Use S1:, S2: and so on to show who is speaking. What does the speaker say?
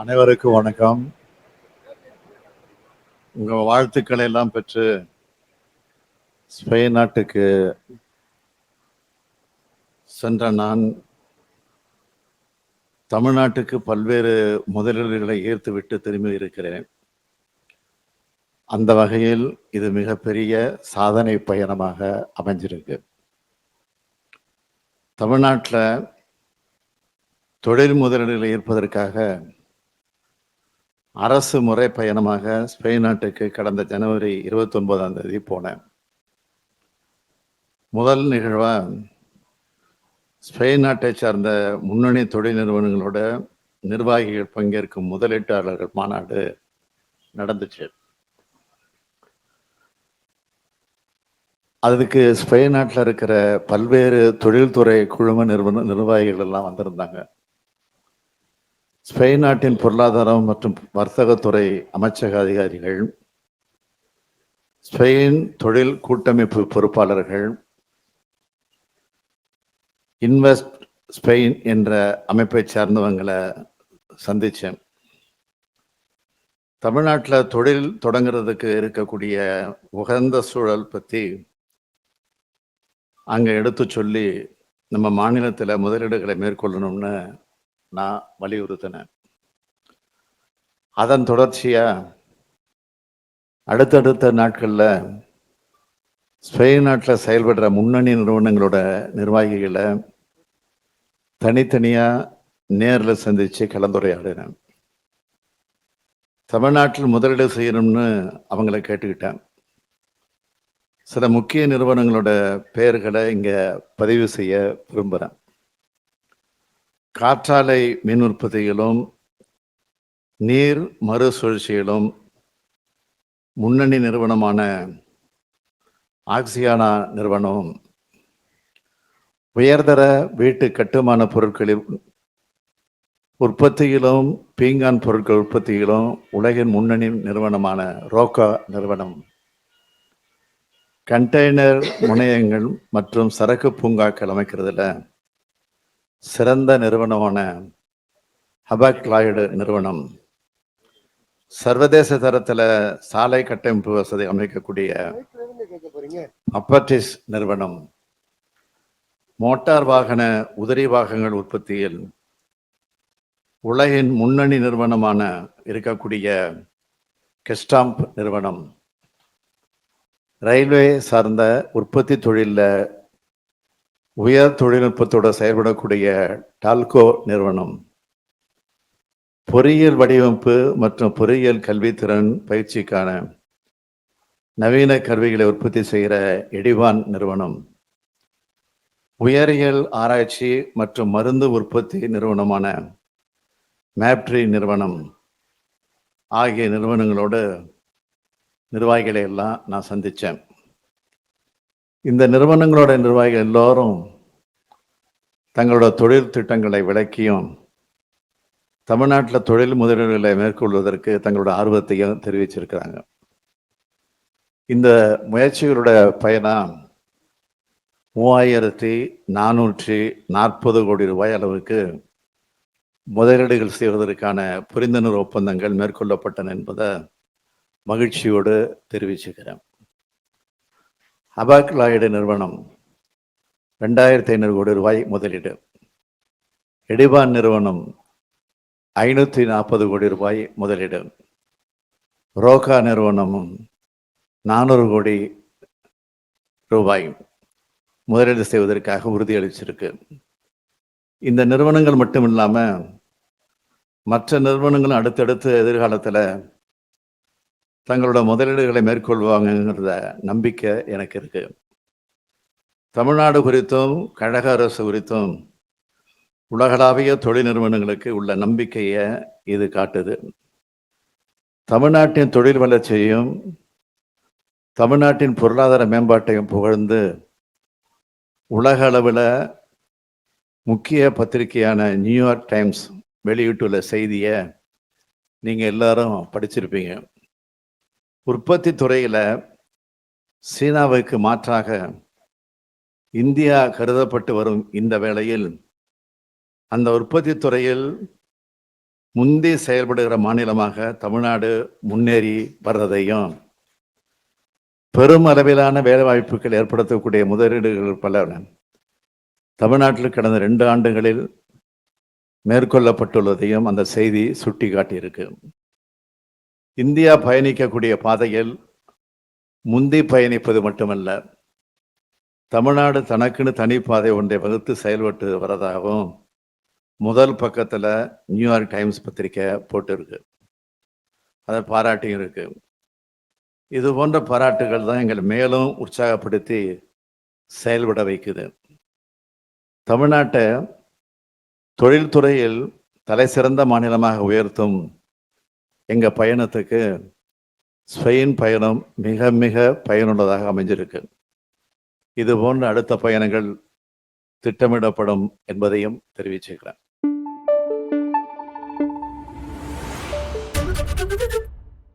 S1: அனைவருக்கும் வணக்கம். உங்க வாழ்த்துக்களை எல்லாம் பெற்று ஸ்பெயின் நாட்டுக்கு சென்ற நான் தமிழ்நாட்டுக்கு பல்வேறு முதலீடுகளை ஈர்த்து விட்டு திரும்பி இருக்கிறேன். அந்த வகையில் இது மிகப்பெரிய சாதனை பயணமாக அமைஞ்சிருக்கு. தமிழ்நாட்டில் தொழில் முதலீடுகளை ஈர்ப்பதற்காக அரசு முறை பயணமாக ஸ்பெயின் நாட்டுக்கு கடந்த ஜனவரி இருபத்தி ஒன்பதாம் தேதி போனேன். முதல் நிகழ்வா ஸ்பெயின் நாட்டை சார்ந்த முன்னணி தொழில் நிறுவனங்களோட நிர்வாகிகள் பங்கேற்கும் முதலீட்டாளர்கள் மாநாடு நடந்துச்சு. அதுக்கு ஸ்பெயின் நாட்டில் இருக்கிற பல்வேறு தொழில்துறை குழும நிறுவன நிர்வாகிகள் எல்லாம் வந்திருந்தாங்க. ஸ்பெயின் நாட்டின் பொருளாதாரம் மற்றும் வர்த்தகத்துறை அமைச்சக அதிகாரிகள் ஸ்பெயின் தொழில் கூட்டமைப்பு பொறுப்பாளர்கள் இன்வெஸ்ட் ஸ்பெயின் என்ற அமைப்பை சார்ந்தவங்களை சந்தித்தேன் தமிழ்நாட்டில் தொழில் தொடங்குறதுக்கு இருக்கக்கூடிய உகந்த சூழல் பற்றி அங்கே எடுத்து சொல்லி நம்ம மாநிலத்தில் முதலீடுகளை மேற்கொள்ளணும்னு நான் வலியுறுத்தினேன். அதன் தொடர்ச்சியாக அடுத்தடுத்த நாட்களில் ஸ்பெயின் நாட்டில் செயல்படுற முன்னணி நிறுவனங்களோட நிர்வாகிகளை தனித்தனியாக நேரில் சந்தித்து கலந்துரையாடினேன். தமிழ்நாட்டில் முதலீடு செய்யணும்னு அவங்கள கேட்டுக்கிட்டேன். சில முக்கிய நிறுவனங்களோட பெயர்களை இங்கே பதிவு செய்ய விரும்புகிறேன் காற்றாலை மின் உற்பத்தியிலும் நீர் மறுசுழற்சியிலும் முன்னணி நிறுவனமான ஆக்சியானா நிறுவனம் உயர்தர வீட்டு கட்டுமான பொருட்களில் உற்பத்தியிலும் பீங்கான் பொருட்கள் உற்பத்தியிலும் உலகின் முன்னணி நிறுவனமான ரோக்கா நிறுவனம். கண்டெய்னர் முனையங்கள் மற்றும் சரக்கு பூங்காக்கள் அமைக்கிறதுல சிறந்த நிறுவனமான ஹபாக் லாய்டு நிறுவனம். சர்வதேச தரத்தில் சாலை கட்டமைப்பு வசதி அமைக்கக்கூடிய அப்பர்டிஸ் நிறுவனம். மோட்டார் வாகன உதிரி வாகனங்கள் உற்பத்தியில் உலகின் முன்னணி நிறுவனமான இருக்கக்கூடிய கெஸ்டாம்ப் நிறுவனம். ரயில்வே சார்ந்த உற்பத்தி தொழிலில் உயர் தொழில்நுட்பத்தோடு செயல்படக்கூடிய டால்கோ நிறுவனம் பொறியியல் வடிவமைப்பு மற்றும் பொறியியல் கல்வித்திறன் பயிற்சிக்கான நவீன கருவிகளை உற்பத்தி செய்கிற எடிவான் நிறுவனம் உயரியல் ஆராய்ச்சி மற்றும் மருந்து உற்பத்தி நிறுவனமான மேப்ட்ரி நிறுவனம் ஆகிய நிறுவனங்களோடு நிர்வாகிகளை எல்லாம் நான் சந்தித்தேன். இந்த நிறுவனங்களோட நிர்வாகிகள் எல்லோரும் தங்களோட தொழில் திட்டங்களை விளக்கியும் தமிழ்நாட்டில் தொழில் முதலீடுகளை மேற்கொள்வதற்கு தங்களோட ஆர்வத்தையும் தெரிவிச்சிருக்கிறாங்க. இந்த முயற்சிகளோட பயணம் மூவாயிரத்தி நானூற்றி நாற்பது கோடி ரூபாய் அளவுக்கு முதலீடுகள் செய்வதற்கான புரிந்துணர்வு ஒப்பந்தங்கள் மேற்கொள்ளப்பட்டன என்பதை மகிழ்ச்சியோடு தெரிவிச்சுக்கிறேன். அபாக் லாய்டு நிறுவனம். ரெண்டாயிரத்தி ஐநூறு கோடி ரூபாய் முதலீடு. எடிபான் நிறுவனம் ஐநூற்றி நாற்பது கோடி ரூபாய் முதலீடு. ரோகா நிறுவனமும் நானூறு கோடி ரூபாய் முதலீடு செய்வதற்காக உறுதியளிச்சிருக்கு. இந்த நிறுவனங்கள் மட்டும் இல்லாமல் மற்ற நிறுவனங்களும் அடுத்தடுத்து எதிர்காலத்தில் தங்களோட முதலீடுகளை மேற்கொள்வாங்கங்கிறத நம்பிக்கை எனக்கு இருக்கு. தமிழ்நாடு குறித்தும் கழக அரசு குறித்தும் உலகளாவிய தொழில் நிறுவனங்களுக்கு உள்ள நம்பிக்கையை இது காட்டுது. தமிழ்நாட்டின் தொழில் வளர்ச்சியையும் தமிழ்நாட்டின் பொருளாதார மேம்பாட்டையும் புகழ்ந்து உலக அளவில் முக்கிய பத்திரிகையான நியூயார்க் டைம்ஸ் வெளியிட்டுள்ள செய்தியை நீங்கள் எல்லாரும் படிச்சிருப்பீங்க. உற்பத்தி துறையில் சீனாவுக்கு மாற்றாக இந்தியா கருதப்பட்டு வரும் இந்த வேளையில் அந்த உற்பத்தி துறையில் முந்தி செயல்படுகிற மாநிலமாக தமிழ்நாடு முன்னேறி வர்றதையும் பெரும் அளவிலான வேலைவாய்ப்புகள் ஏற்படுத்தக்கூடிய முதலீடுகள் பல தமிழ்நாட்டில் கடந்த ரெண்டு ஆண்டுகளில் மேற்கொள்ளப்பட்டுள்ளதையும் அந்த செய்தி சுட்டி காட்டியிருக்கு இந்தியா பயணிக்கக்கூடிய பாதையில் முந்தி பயணிப்பது மட்டுமல்ல தமிழ்நாடு தனக்குன்னு தனிப்பாதை ஒன்றை வகுத்து செயல்பட்டு வரதாகவும் முதல் பக்கத்தில் நியூயார்க் டைம்ஸ் பத்திரிக்கை போட்டிருக்கு. அதை பாராட்டியும் இருக்கு. இது போன்ற பாராட்டுகள் தான் எங்களை மேலும் உற்சாகப்படுத்தி செயல்பட வைக்குது. தமிழ்நாட்டை தொழில்துறையில் தலை சிறந்த மாநிலமாக உயர்த்தும் எங்கள் பயணத்துக்கு ஸ்பெயின் பயணம் மிக மிக பயனுள்ளதாக அமைஞ்சிருக்கு. இது போன்ற அடுத்த பயணங்கள் திட்டமிடப்படும் என்பதையும் தெரிவிச்சுக்கிறேன்.